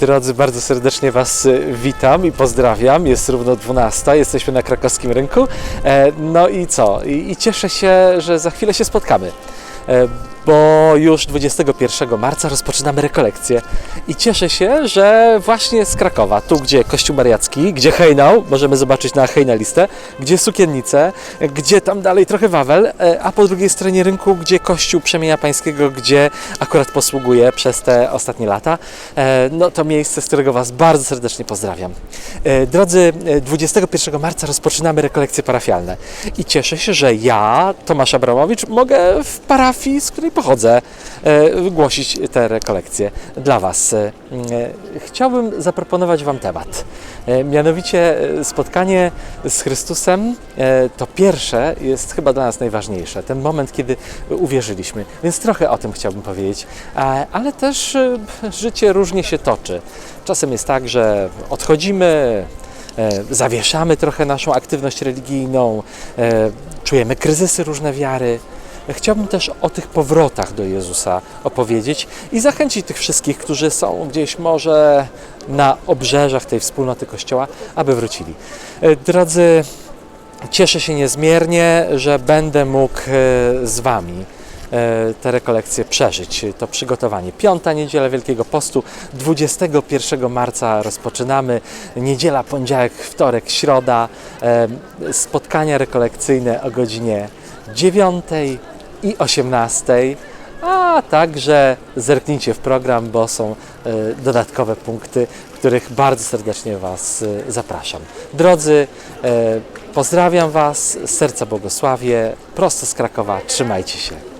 Drodzy, bardzo serdecznie Was e, witam i pozdrawiam. Jest równo 12, jesteśmy na krakowskim rynku. E, No i co? I, i cieszę się, że za chwilę się spotkamy. Bo już 21 marca rozpoczynamy rekolekcję i cieszę się, że właśnie z Krakowa, tu gdzie Kościół Mariacki, gdzie Hejnał, możemy zobaczyć na Hejna listę, gdzie Sukiennice, gdzie tam dalej trochę Wawel, e, a po drugiej stronie rynku, gdzie Kościół Przemienia Pańskiego, gdzie akurat posługuję przez te ostatnie lata. E, No to miejsce, z którego Was bardzo serdecznie pozdrawiam. E, Drodzy, e, 21 marca rozpoczynamy rekolekcje parafialne i cieszę się, że ja, Tomasz Abramowicz, mogę w parafii, z której pochodzę, e, głosić te rekolekcje dla Was. E, e, Chciałbym zaproponować Wam temat. E, Mianowicie e, spotkanie z Chrystusem e, to pierwsze jest chyba dla nas najważniejsze. Ten moment, kiedy uwierzyliśmy. Więc trochę o tym chciałbym powiedzieć. E, Ale też e, życie różnie się toczy. Czasem jest tak, że odchodzimy, e, zawieszamy trochę naszą aktywność religijną, e, czujemy kryzysy różne wiary. Chciałbym też o tych powrotach do Jezusa opowiedzieć i zachęcić tych wszystkich, którzy są gdzieś może na obrzeżach tej wspólnoty Kościoła, aby wrócili. E, Drodzy, cieszę się niezmiernie, że będę mógł z Wami te rekolekcje przeżyć, to przygotowanie. Piąta niedziela Wielkiego Postu, 21 marca rozpoczynamy, niedziela, poniedziałek, wtorek, środa, e, spotkania rekolekcyjne o godzinie 9 i 18. A także zerknijcie w program, bo są e, dodatkowe punkty, których bardzo serdecznie Was e, zapraszam. Drodzy, e, pozdrawiam Was, serca błogosławię, prosto z Krakowa, trzymajcie się.